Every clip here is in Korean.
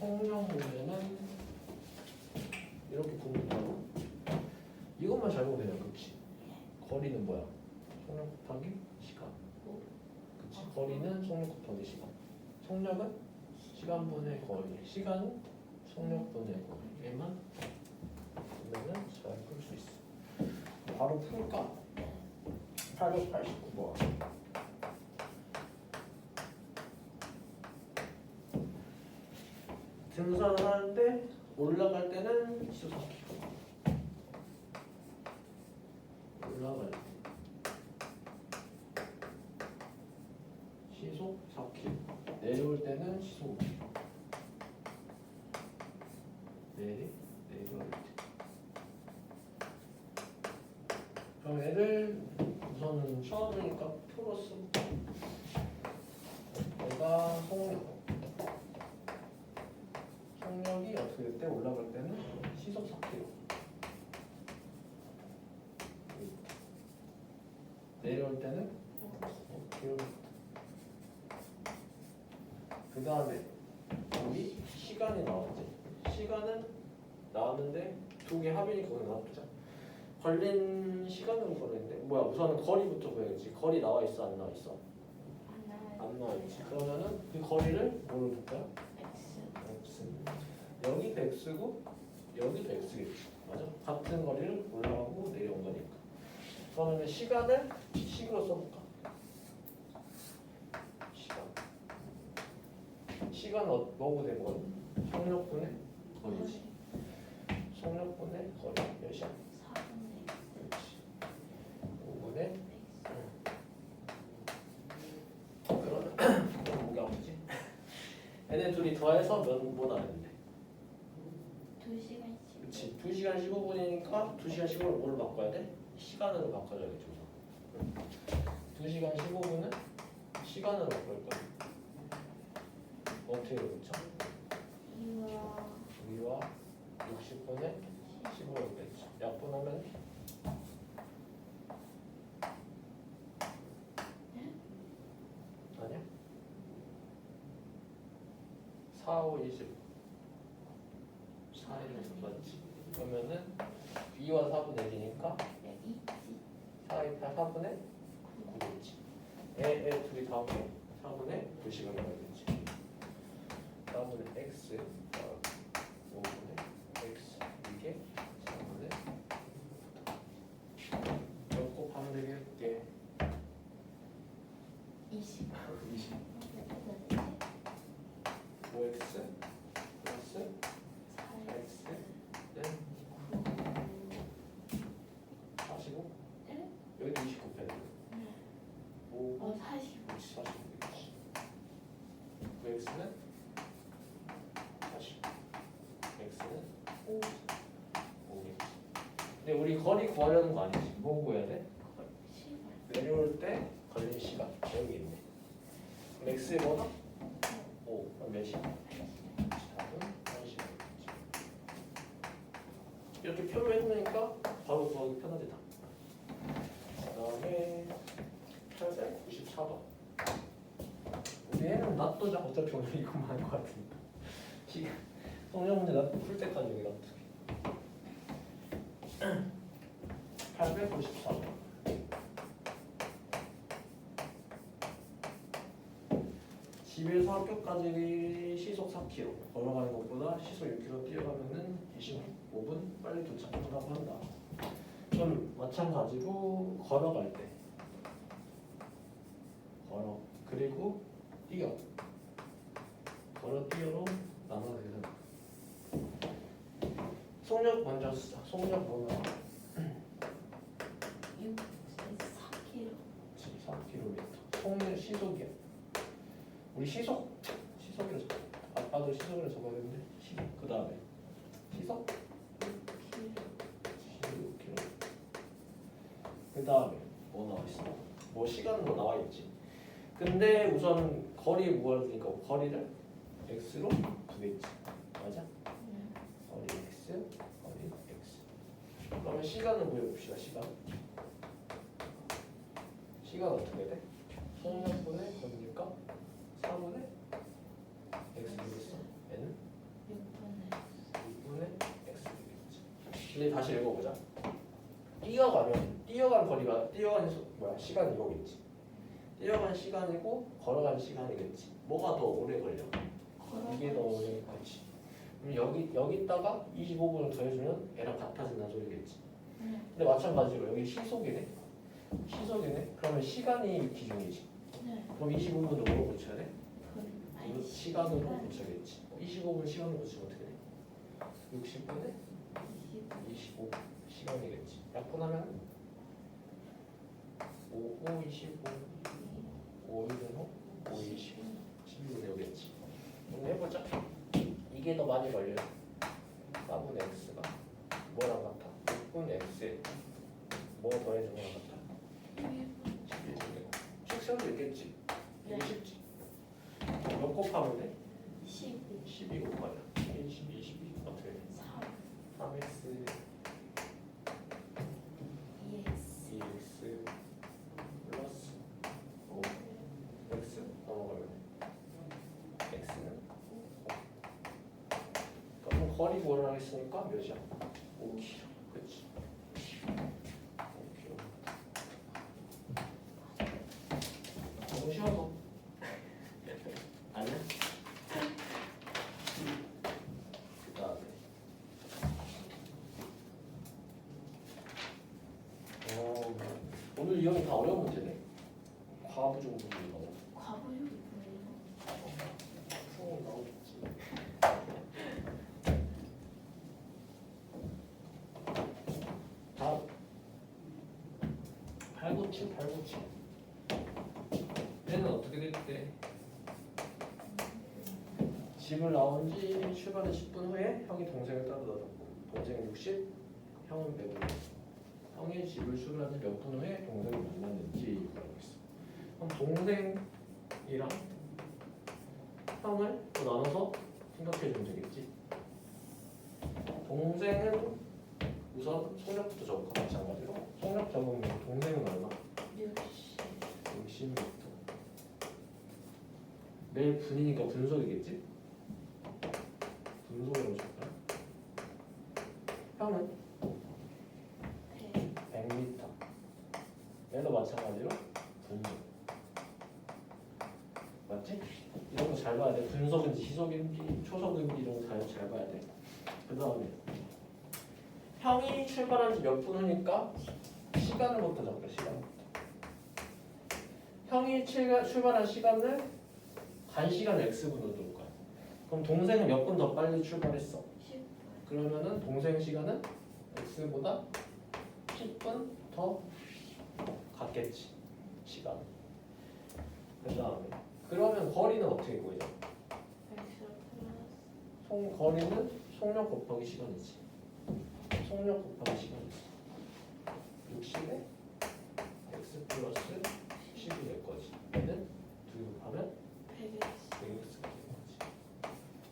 성령 문제는 이렇게 구분하고 이것만 잘 보면 되냐 그치? 거리는 뭐야? 속력 곱하기 시간 그치? 거리는 속력 곱하기 시간 속력은 시간분의 거리 시간은 속력분의 거리 얘만 보면은 잘 풀 수 있어 바로 풀까? 889번 등산을 하는데 올라갈 때는 4km 올라갈 때. 시속 4km 내려올 때는 시속 5km 내리 내려올 때. 그럼 얘를 우선은 처음이니까 풀었어 내가 속력 속력이 어떻게 될 때 올라갈 때는 시속 4km 내려올 때는 5km 그 다음에 우리 시간이 나왔지. 시간은 나왔는데 두 개 합이니까 그냥 나왔죠 걸린 시간으로 걸리는데 뭐야 우선은 거리부터 보야지. 거리 나와 있어 안 나와 있어? 안 나와 있지. 그러면은 그 거리를 뭐로 볼까요? 여기도 x고 여기도 x겠지 맞아? 같은 거리를 올라가고 내려온 거니까 그러면 시간을 식으로 써볼까? 시간 시간 어, 뭐고 된 거니? 속력분의 거리지 속력분의 거리 몇이야? 그렇지 5분의 그러면 그럼 뭐가 아프지? 얘네 둘이 더해서 몇분 하는데 그렇지 2시간 15분이니까 2시간 15분을 뭘로 바꿔야 돼? 시간으로 바꿔줘야겠죠 우선 2시간 15분은 시간으로 바꿀 거야 어떻게 그렇죠? 2와 60분에 15를 뺐죠 약분하면 아니야? 4, 5, 20 4에서 맞지? 그러면은 2와 4분의 1이니까 4, 2, 8, 4분의 9겠지. 애, 애 둘이 다음에 4분의 2시간 걸리겠지. 4분의 x 5분의 x 이게 4분의 이거 꼭 하면 되겠게 20 5x 플러스 4x는 45 여기도 29 빼야 돼 5 그렇지 45 x는 40 x는 5 5겠지 우리 거리 구하려는 거 아니지? 뭐 구해야 돼? 내려올 때 걸린 시간. 여기 있네. X의 뭐다? 5 그럼 몇 시간? 4분 1시간 이렇게 표현해놓으니까 바로 구하기 편하지 다. 그 다음에 894번. 우리 애는 놔두자 어차피 오늘 이것만 할 것 같으니까 시간. 성령 문제 놔풀 때까지 여기 놔두게 894번 집에서 학교까지 시속 4km 걸어가는 것보다 시속 6km 뛰어가면은 25분 빨리 도착한다고 한다. 그럼 마찬가지로 걸어갈 때 걸어 그리고 뛰어 걸어 뛰어로 나눠야 되잖아. 속력 먼저 쓰자. 속력 뭐나와? 4km. 속력 시속이야. 우리 시속 시속이라 적 아빠도 시속이라 적어야 되는데 시속 그 다음에. 시속? 16km 그 다음에. 뭐 나와 있어? 뭐 시간은 뭐 나와 있지. 근데 우선 거리 무한이니까 거리를 x로 두겠지. 맞아? 거리 x 거리 x. 그러면 시간을 구해봅시다 시간. 시간 어떻게 돼? 속력분의 곱니까? 3분의 x 되겠어? n은? 6분의 6분의 x 되겠지. 근데 다시 읽어보자. 뛰어가면 뛰어간 거리가 뛰어간 수, 뭐야 시간 이거겠지. 뛰어간 시간이고 걸어간 시간이겠지. 뭐가 더 오래 걸려? 이게 더 오래 걸리지. 그럼 여기 여기다가 25분을 더해주면 얘랑 같아진다는 소리겠지. 네. 근데 마찬가지로 여기 시속이네. 시속이네. 그러면 시간이 기준이지. 네. 그럼 25분도 뭐로 고쳐야 돼? 이거 시간으로 시간. 고쳐야겠지. 25분 시간으로 고치면 어떻게 돼? 60분에 25 시간이겠지. 약분하면 5, 5, 25, 5, 1은 5, 5, 20, 12분의 5겠지. 그럼 해보자. 이게 더 많이 걸려요. 4분의 x가 뭐랑 같아? 6분의 x에 뭐 더해주는 거랑 같아? 11분의 5. 쭉 세워도 있겠지. 이게 네. 쉽지. 몇 곱하면 돼? 12, 12 곱하면 1, 12, 12 어떻게 돼? 3, 3x 2x, 2x 플러스 5 x 넘어가면 x는 5 그럼 거리 뭐라 했으니까 몇이야? 5km 그치 5km 너무 쉬워서 아니야? 그 다음에 어, 형이 다 어려운 문제네. 과부종 문제 나오겠지. 다음 897, 897. 얘는 어떻게 됐대? 집을 나온 지 출발한 10분 후에 형이 동생을 따라다녔고 동생은 60, 형은 100. 형이 집을 지몇분 후에 동생을 만났는지 있어. 그럼 동생이랑 형을 또 나눠서 생각해 주면 되겠지. 동생은 우선 속력부터 적을까 마찬가지로 속력 적으면 동생은 얼마? 60, 60m. 매일 분이니까 분속이겠지? 분속으로 적을까? 형은 100, 100m. 얘도 마찬가지로 분속. 맞지? 이런 거 분속인지 시속인지 초속인지 이런 거잘잘 봐야 돼. 그 다음에 형이 출발한 지 몇 분 후니까 시간을부터 적자 시간부터. 형이 출- 출발한 시간을 간 시간 x분으로 둘 거야. 그럼 동생은 몇 분 더 빨리 출발했어? 10분, 그러면은 동생 시간은 x보다 10분 더 갔겠지 시간. 그 다음에 그러면 거리는 어떻게 구해져? 송 거리는 속력 곱하기 시간이지. 속력 곱하기 시간이지. 60에 x 플러스 10이 될 거지. 얘는 2 곱하면 100x, 100x가 되는 거지.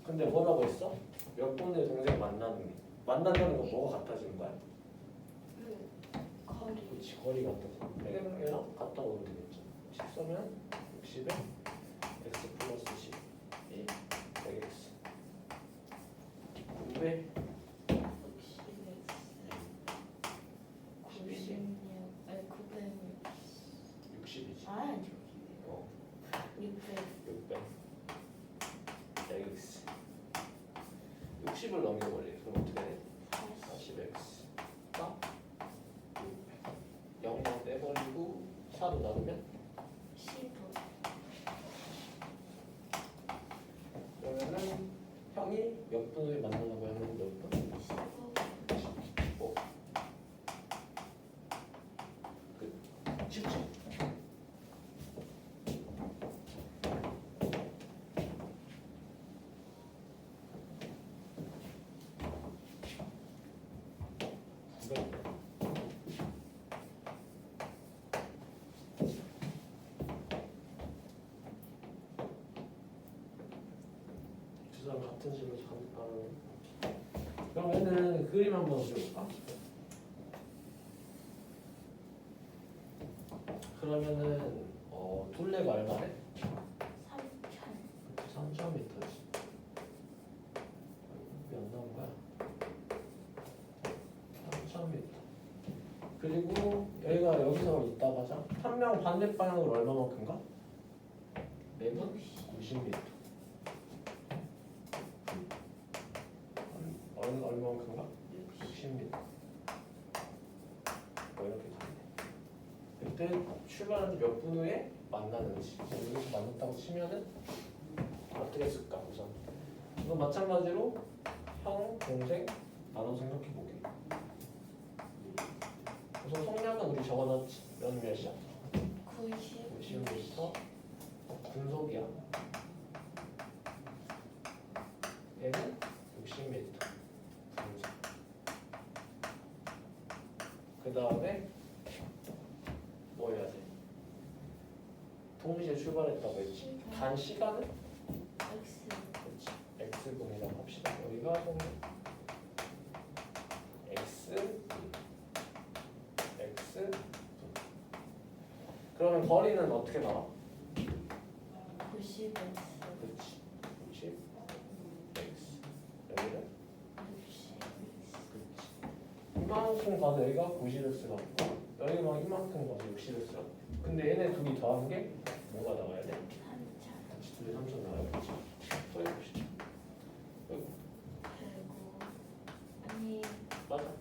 근데 뭐라고 했어? 몇 분의 동생 만나는 게 만난다는 건 뭐가 같아지는 거야? 그 거리, 그렇지 거리 같아서 얘랑 얘랑 같다 보면 되겠죠. 10 써면 60에 x 플러스 10 이 100x 900 60x, 96, 아니 900, 60이지. 아, 어, 600, 600 x. 60을 넘겨버려. 그럼 어떻게 돼? 40, 40x가 600 0만 빼버리고 4로 나누면? 15, 그러면은 형이 몇분 후에 만나라고 하면 몇 분? 15, 어. 끝. 쉽지? 구백. 두 사람 같은 질문 잠깐. 그러면은 그림 한번 그려볼까? 그러면은 어 둘레가 얼마래? 3000, 3,000m지. 몇 나온 거야? 그리고 여기가 여기서 있다고 하자. 한 명 반대 방향으로 얼마만큼가? 매분 90m. 얼 얼마만큼가? 60m. 뭐 이렇게 가네. 그때 출발한 몇분 후에 만나는지 여기서 만났다고 치면은 어떻게 했을까 우선. 이거 마찬가지로 형, 동생 나눠 생각해 보게. 우선 성량은 우리 적어놨지. 몇 몇이야? 90 50m 분속이야. 얘는 60m 분속. 그 다음에 뭐 해야 돼? 동시에 출발했다고 했지. 단 시간은 X 그렇지. x분이라고 합시다. 여기가 동 x x 그러면 거리는 어떻게 나와? 90 X 그렇지. 60 x 여기는 60 그렇지. 이만큼 가서 여기가 90x라고 여기가 이만큼 가서 60x라고 근데 얘네 둘이 더하는 게 뭐가 나와야 돼? 3차 같이 둘이 3천 나와야겠지. 또 해봅시다. 맞아. 어,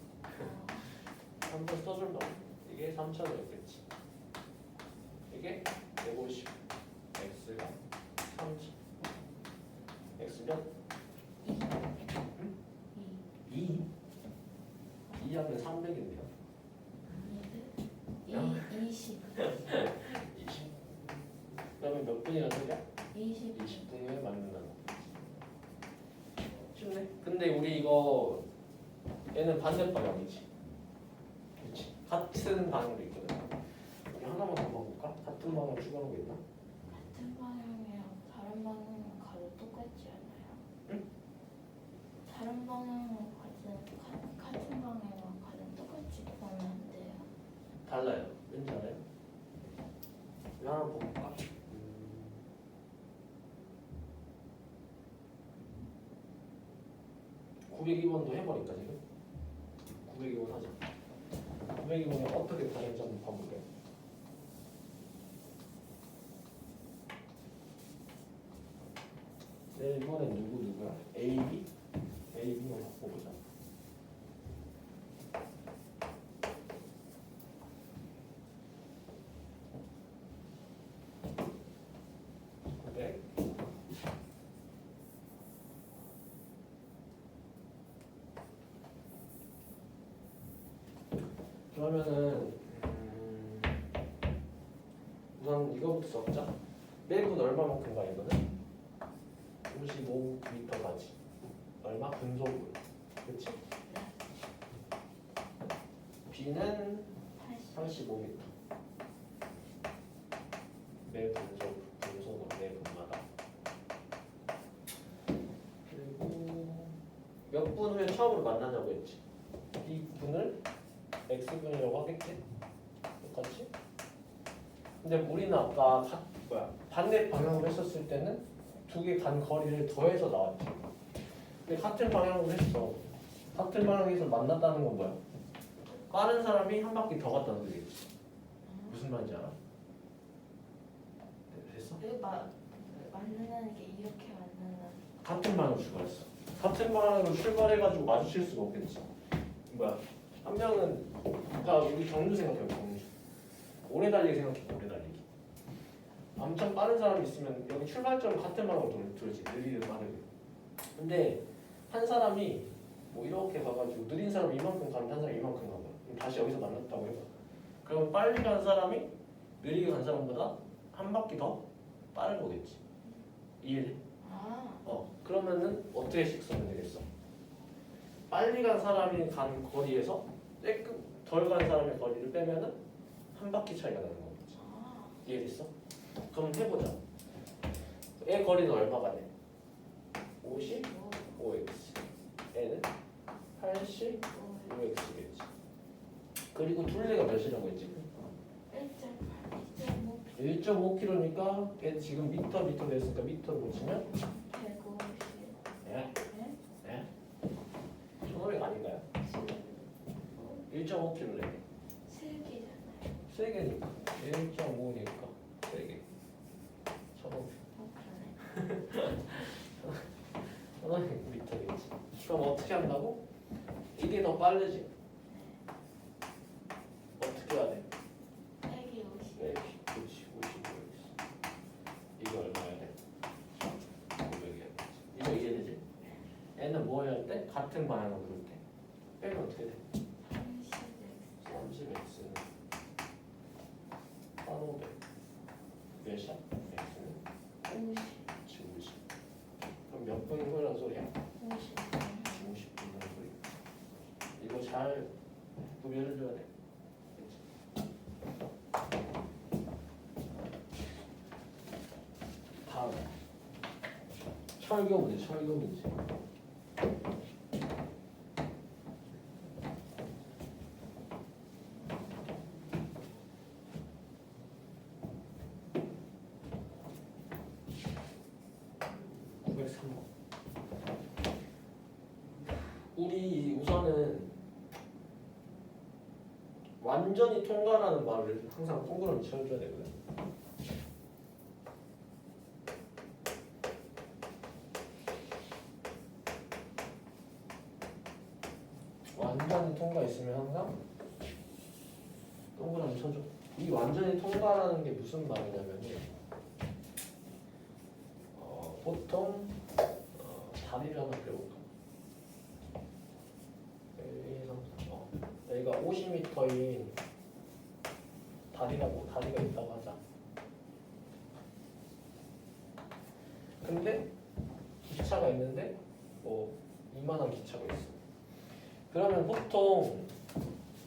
한번 써준다. 이게 3천이었겠지. 이게 150. x가 3천. x면 2 2. 2 하면 300인데요. 아닌데 2 20 20. 그러면 몇 분이나 되냐? 20 20분 후에 만난다는 거. 쉽네. 근데 우리 이거 얘는 반대 방향이지. 그렇지. 같은 방향으로 있거든. 우리 하나만 더 봐볼까? 같은 방향 추가하는 게 있나? 같은 방향이랑 다른 방향은 가도 똑같지 않아요? 응? 다른 방향은 가든 가, 같은 방향이랑 가든 똑같이 보면 안 돼요. 달라요. 왠지 알아요? 이거 하나 볼까? 음. 902번도 해버릴까 지금? 902번 하자. 902번이 어떻게 다른지 한번 봐볼게요. 네, 이번엔 누구 누구야? A, B? A, B만 바꿔보자. 네. 그러면은 음, 우선 이거부터 적자. 매분 얼마만큼 가 이거는? 55m까지. 얼마? 분속으로. B는 80 35m. 매 분속 분속으로 매 분마다. 그리고 몇 분 후에 처음으로 만나자고 했지. 이 분을 x 분이라고 하겠지? 똑같이? 근데 우리는 아까 가, 뭐야 반대 방향으로 했었을 때는 두 개 간 거리를 더해서 나왔지. 근데 같은 방향으로 했어. 같은 방향에서 만났다는 건 뭐야? 빠른 사람이 한 바퀴 더 갔다는 소리겠지. 무슨 말인지 알아? 됐어? 여기 마, 만나는 게 이렇게 만나는 같은 방향으로 출발했어. 같은 방향으로 출발해가지고 마주칠 수가 없겠지. 뭐야? 한 명은 그러니까 우리 경주 생각해 경주. 오래 달리기 생각해 오래 달리기. 엄청 빠른 사람이 있으면 여기 출발점을 같은 방향으로 돌- 돌지 느리든 빠르게. 근데 한 사람이 뭐 이렇게 가가지고 느린 사람이 이만큼 가면 한 사람이 이만큼. 그럼 다시 여기서 만났다고 해봐. 그럼 빨리 간 사람이 느리게 간 사람보다 한 바퀴 더 빠른 거겠지. 이해돼? 아 어 그러면은 어떻게씩 쓰면 되겠어? 빨리 간 사람이 간 거리에서 조금 덜 간 사람의 거리를 빼면은 한 바퀴 차이가 나는 거지. 아, 이해됐어? 그럼 해보자. 애 거리는 얼마가 돼? 50? 뭐, 5x. 애는 80? 뭐, 5x겠지. 그리고 둘레가 몇이라고 했지? 1.8, 2.5, 1.5km니까 얘 지금 미터 미터 됐으니까 미터로 고치면 150, 예? 네? 예? 1500 아닌가요? 1.5km래. 7, 세개니까 1.5니까 세 개 천오백 어 그러네. 천오백 미터겠지 그럼 어떻게 한다고? 이게 더 빠르지? 어떻게 돼? 빼기 50. 네, 90, 55 이거 얼마야 돼? 500이야 이거 이해되지? 얘는 뭐 해야 돼? 같은 방향으로 그럴 때 빼면 어떻게 돼? 30x. 30x는 1500 몇이야? x는 50. 50 그럼 몇 분이 후라는 소리야? 50. 50분이라는 소리 이거 잘 구별해줘야 돼 그치? 다음 철교 문제 철교 문제 (903번) 우리 우선은 완전히 통과라는 말을 항상 동그라미 쳐줘야 되거든. 완전히 통과 있으면 항상 동그라미 쳐줘. 이 완전히 통과라는 게 무슨 말이냐면은 어, 보통 어, 다리를 한번 그려볼까? 1, 2, 3, 4. 어. 여기가 50m인 다리라고 다리가 있다고 하자. 근데 기차가 있는데 뭐 이만한 기차가 있어. 그러면 보통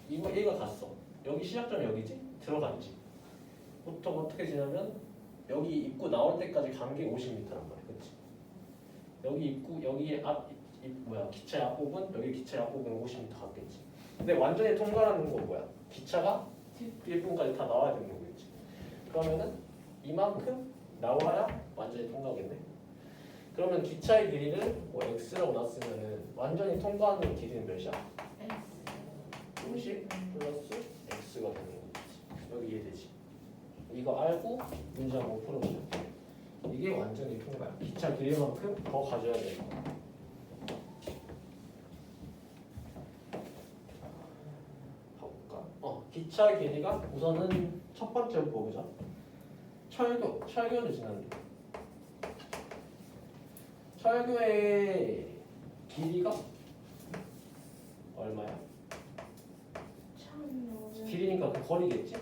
이거 얘가 갔어. 여기 시작점이 여기지? 들어갔지. 보통 어떻게 지냐면 여기 입구 나올 때까지 간 게 50m란 말이야. 그렇지? 여기 입구 여기 앞 이, 뭐야 기차의 앞부분 여기 기차의 앞부분 50m 갔겠지. 근데 완전히 통과라는 건 뭐야? 기차가 뒷부분까지 다 나와야 되는 거겠지. 그러면은 이만큼 나와야 완전히 통과겠네. 그러면 기차의 길이를 뭐 x라고 놨으면은 완전히 통과하는 길이는 몇이야? x. 50 플러스 x가 되는 거지. 여기 이해되지? 이거 알고 문제 한번 풀어보자. 이게 완전히 통과야. 기차 길이만큼 더 가져야 거야. 가볼까? 어, 기차 길이가 우선은 첫 번째로 보자. 철교, 철교를 길. 철교의 길이가 얼마야? 1500. 길이니까 그 거리겠지?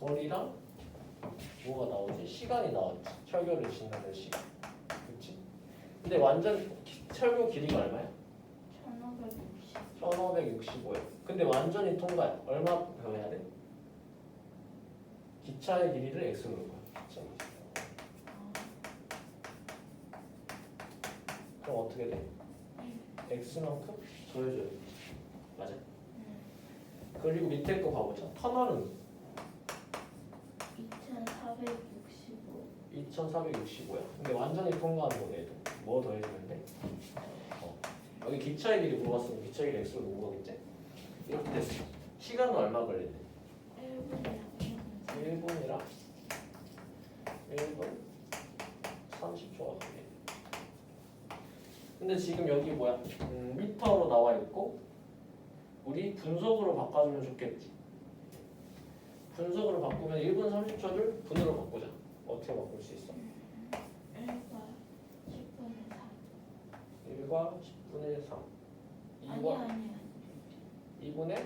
거리랑 뭐가 나오지? 시간이 나왔지. 철교를 지나는 시간. 그렇지? 근데 완전 기- 철교 길이가 얼마야? 1560. 1565야. 근데 완전히 통과야. 얼마 배워야 돼? 기차의 길이를 x로 넣을 거야. 기차 길이. 그럼 어떻게 돼? x만큼 더해줘야 돼. 맞아? 그리고 밑에 거 봐보자. 터널은 2465. 2465야. 근데 완전히 통과하는 거네. 얘도. 뭐 더해주면 돼? 어. 여기 기차의 길이 물어봤으면 기차의 길이 x로 놓은 거겠지? 이렇게 됐어. 시간은 얼마 걸리네? 1분이랑 1분이랑 1분 30초가 걸리네. 근데 지금 여기 뭐야? 음, 미터로 나와 있고 우리 분석으로 바꿔주면 좋겠지. 분석으로 바꾸면 1분 30초를 분으로 바꾸자. 어떻게 바꿀 수 있어? 1과 10분의 3. 2과 아니야, 아니. 2분의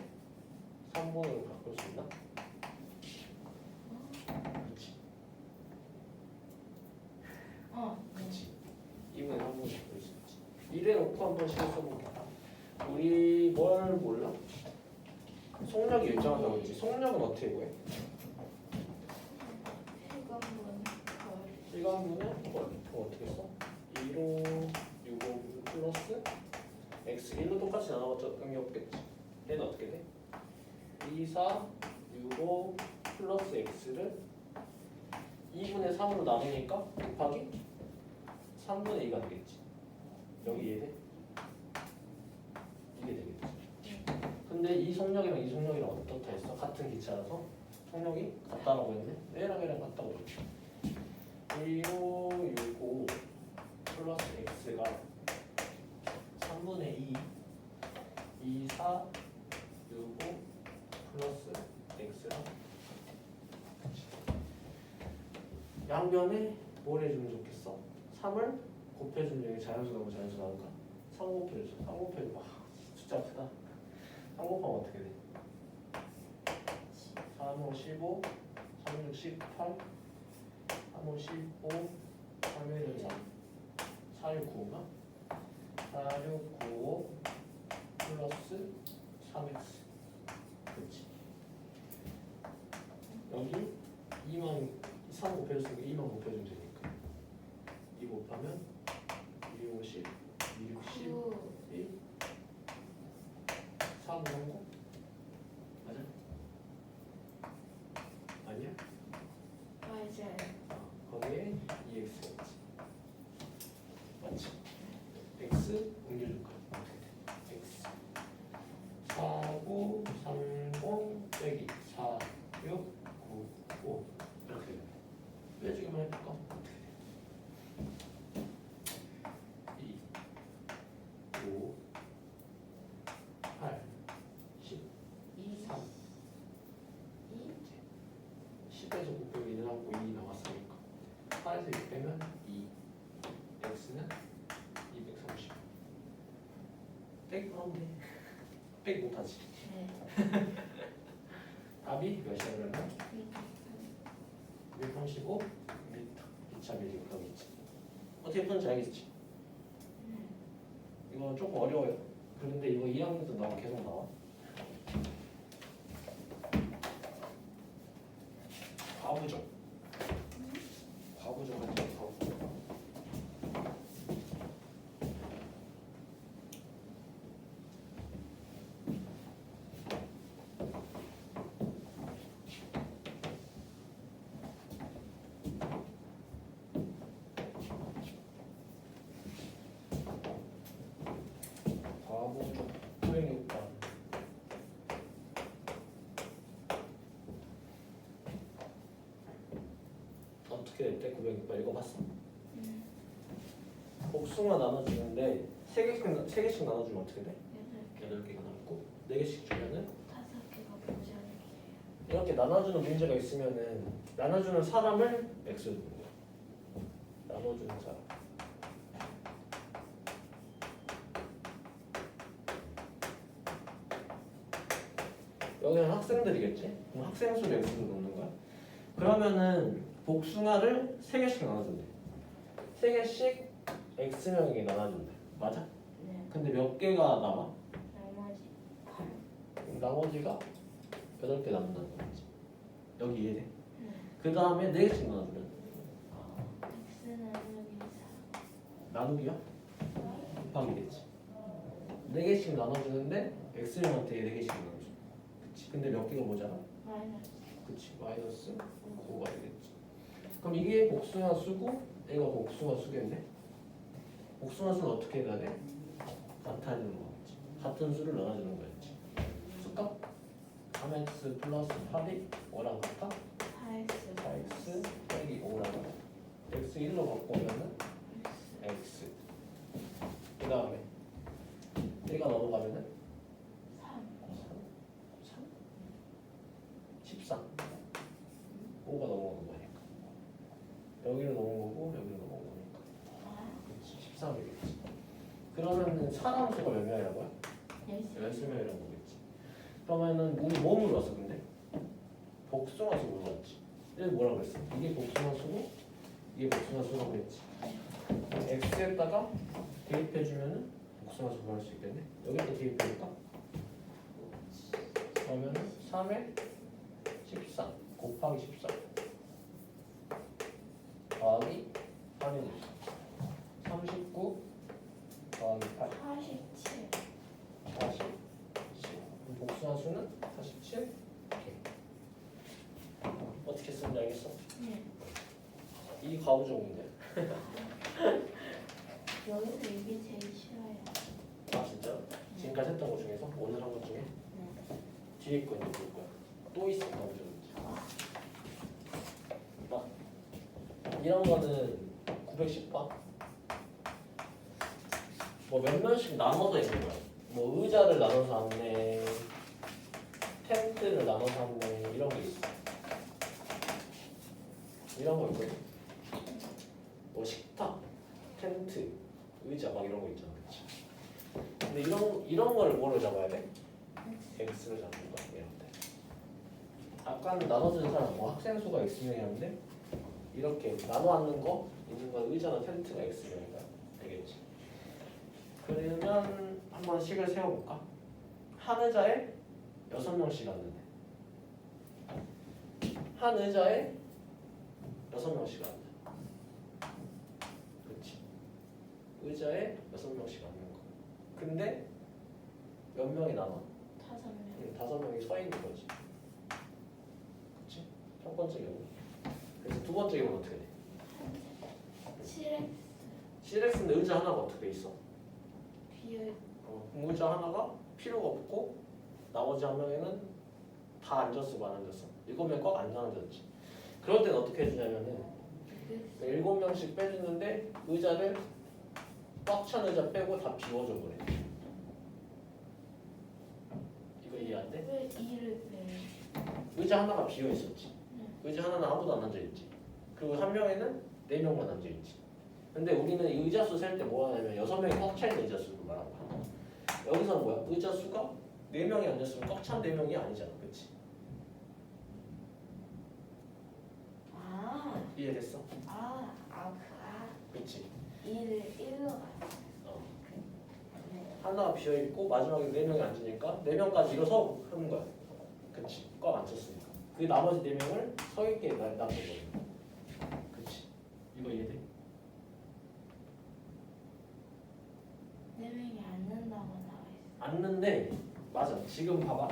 3분으로 바꿀 수 있나? 그렇지. 어. 어. 그렇지. 2분의 3분으로 바꿀 수 있나? 1에 5코 한 번씩 써볼게 우리 뭘 몰라? 속력이 일정하다고 했지 속력은 어떻게 구해? 해관문 걸 일관분은 이거 뭐, 뭐 어떻게 써? 2로 6호 플러스 x 1로 똑같이 나눠봤자 의미 없겠지 얘는 어떻게 돼? 2, 4, 6, 5 플러스 x를 2분의 3으로 나누니까 곱하기 3분의 2가 되겠지 여기 이해돼? 이게 되겠지 근데 이 속력이랑 이 속력이랑 어떻다 했어? 같은 기차라서 통력이 같다라고 했네. 얘랑 얘랑 같다고 그랬죠. 1565 플러스 x가 3분의 2 24 65 플러스 x랑 양변에 뭘 해주면 좋겠어? 3을 곱해주면 여기 자연수 나오고 자연수 나올까? 3 곱해줘. 3 곱해줘 와 숫자 크다. 3 곱하면 어떻게 돼? 3호 15 3육 18 3호 15 3일은 3 4육 9가? 4육 95 플러스 3x 그렇지 여기 2만 3 곱해줬으니까 2만 곱해주면 되니까. 2 곱하면 2, 50, 60, 1, 3, 5, 0 10에서 9 빼면 2 남고 2 나왔으니까 4에서 6 빼면 2 x는 230 빼기 돼. 빼기 못하지. 네. 답이 몇이야 그러면? 2 235 미터. 2차 밀리고 여기 있지. 어떻게 푸는지 알겠지? 이거 조금 어려워요. 그런데 이거 2학년도 나와 계속 나와 과부정 과부정 하죠 과부정 과부정 수행요건 어떻게 됐대? 906번 읽어봤어? 음. 복숭아 나눠주는데 세 개씩 세 개씩 나눠주면 어떻게 돼? 8 여덟 개가 남고 네 개씩 주면은 5 개가 모자라요. 이렇게 나눠주는 문제가 있으면은 나눠주는 사람을 x 주는 거야. 나눠주는 사람. 여기는 학생들이겠지? 그럼 학생 수를 x로 놓는 거야. 그러면은 복숭아를 세 개씩 나눠준대. 세 개씩 x명에게 나눠준대. 맞아? 네. 근데 몇 개가 남아? 나머지 8 그럼 나머지가 여덟 개 남는다는 거지. 여기 이해돼? 네. 그 다음에 네 개씩 나눠주면 x는 여기 4 나누기야? 곱하기겠지. 네 개씩 나눠주는데 x명한테 네 개씩 나눠줘. 그치? 근데 몇 개가 모자라? 마이너스 그치? 마이너스 5가 되겠지. 그럼 이게 복숭아 수고 얘가 복숭아 수겠네? 복숭아 수는 어떻게 해야 돼? 같아지는 거겠지. 같은 수를 나눠주는 거였지. 수값? 3x 플러스 8이 5랑 같아? 4x 4x 빼기 5라고 x 1로 바꾸면은 x 그 다음에 얘가 넘어가면은 3 3 13 5가 넘어간 거니까 여기로 넘어온 거고 여기로 넘어온 거니까 그렇지 13이겠지 그러면은 사람 수가 몇 명이라고요? 10명이라는 거겠지 그러면은 우리 뭐 물었어 근데? 복숭아 수 물었지 얘 뭐라 그랬어? 이게 복숭아 수고 이게 복숭아 수라고 했지 x에다가 대입해주면은 복숭아 수 구할 수 있겠네 여기다 대입해줄까? 그러면은 3에 14 곱하기 14 더하기 8이 39 더하기 8 47 47 그럼 복숭아 수는 47 어떻게 쓰는지 알겠어? 네. 이 문제 여기서 이게 제일 싫어요. 아 진짜? 지금까지 했던 것 중에서 오늘 한 것 중에? 네. 뒤에 거 이제 볼 거야 또 있어 문제 막 이런 거는 910번? 뭐몇 명씩 나눠서 있는 거야 뭐 의자를 나눠서 왔네 텐트를 나눠서 왔네 이런 게 있어 이런 거 있거든 뭐 식탁 텐트 의자 막 이런 거 있잖아 그치? 근데 이런 이런 걸 뭐로 잡아야 돼? x를 잡는 거야 이런 데 아까는 나눠주는 사람 뭐 학생 수가 x명이었는데 이렇게 나눠 앉는 거 있는 건 의자나 텐트가 x명이다 되겠지 그러면 한번 식을 세워볼까? 한 의자에 여섯 명씩 앉는데 한 의자에 여섯 명씩 앉아 그렇지 의자에 여섯 명씩 앉는 거 근데 몇 명이 남아? 다섯 명. 응, 다섯 명이 서 있는 거지. 그렇지? 첫 번째 경우. 그래서 두 번째 경우는 어떻게 돼? 실엑스 CX인데 의자 하나가 어떻게 돼 있어? 비어 어, 그럼 의자 하나가 필요가 없고 나머지 한 명에는 다 앉았어, 안 앉았어? 일곱 명 꽉 안 앉았지. 그럴 때는 어떻게 해주냐면은 일곱 명씩 빼주는데 의자를 꽉 찬 의자 빼고 다 비워줘 버려. 이거 이해 안 돼? 왜 이를 왜? 의자 하나가 비어 있었지. 네. 의자 하나는 아무도 안 앉아 있지. 그리고 한 명에는 네 명만 앉아 있지. 근데 우리는 이 의자 수 셀 때 뭐 하냐면 여섯 명이 꽉 차 있는 의자 수를 말하는 거야. 여기서는 뭐야? 의자 수가 네 명이 앉았으면 꽉 찬 네 명이 아니잖아, 그렇지? 아, 이해됐어? 아, 아, 그, 아, 그렇지. 이를 일로 가. 어. 네. 하나가 비어 있고 마지막에 네 명이 앉으니까 네 명까지 일어서 하는 거야. 그렇지. 꽉 앉혔으니까. 그 나머지 네 명을 서 있게 놔- 놔둬 버리는 거야. 그렇지. 이거 이해돼? 네 명이 앉는다고 나와 있어. 앉는데 맞아 지금 봐봐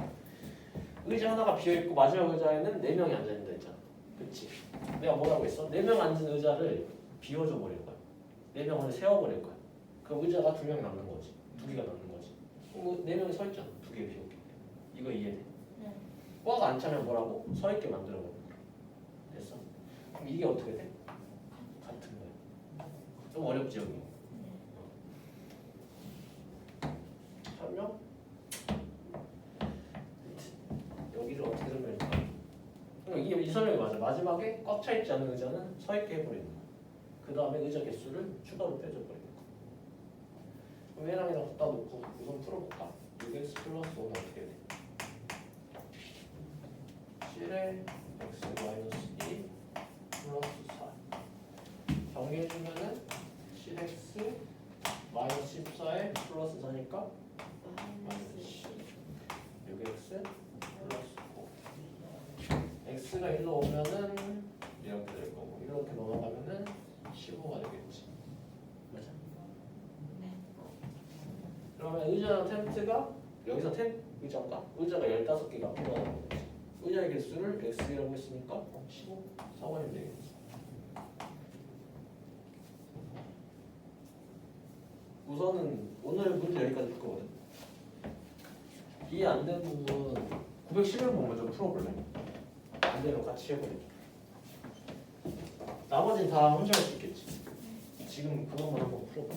의자 하나가 비어 있고 마지막 의자에는 네 명이 앉아 있는다 했잖아 그치 내가 뭐라고 했어? 네 명 앉은 의자를 비워줘 버릴 거야 네 명을 세워 버릴 거야 그럼 의자가 두 명이 남는 거지 두 개가 남는 거지 그럼 네 명이 서 있잖아 두개 때문에 이거 이해돼? 네. 꽉안 차면 뭐라고? 서 있게 만들어 버려 됐어? 그럼 이게 어떻게 돼? 같은 거야 좀 어렵지 여기 네. 설명? 여기를 어떻게 설명할까? 그럼 이게 이 설명이 맞아. 마지막에 꽉 차 있지 않은 의자는 서 있게 해버리는 거야. 그 다음에 의자 개수를 추가로 빼줘버리는 거야. 그럼 얘랑이랑 갖다 놓고 우선 풀어볼까? 6x 플러스 5는 어떻게 돼? 7에 x 마이너스 2 플러스 4 정리해주면은 7x 마이너스 14에 플러스 4니까 마이너스 10. 6x 플러스 5 x가 1로 오면은 이렇게 될 거고 이렇게 넘어가면은 15가 되겠지 맞아? 네. 그러면 의자랑 텐트가 여기서 텐 의자인가? 의자가 15개가 필요하다는 거지 의자의 개수를 x라고 했으니까 15 4번이면 되겠지. 우선은 오늘 문제 여기까지 풀 거거든. 이해 안 되는 부분 911번 먼저 풀어볼래? 안 되면 같이 해버려 나머지는 다 혼자 할 수 있겠지. 지금 그것만 한번 풀어봐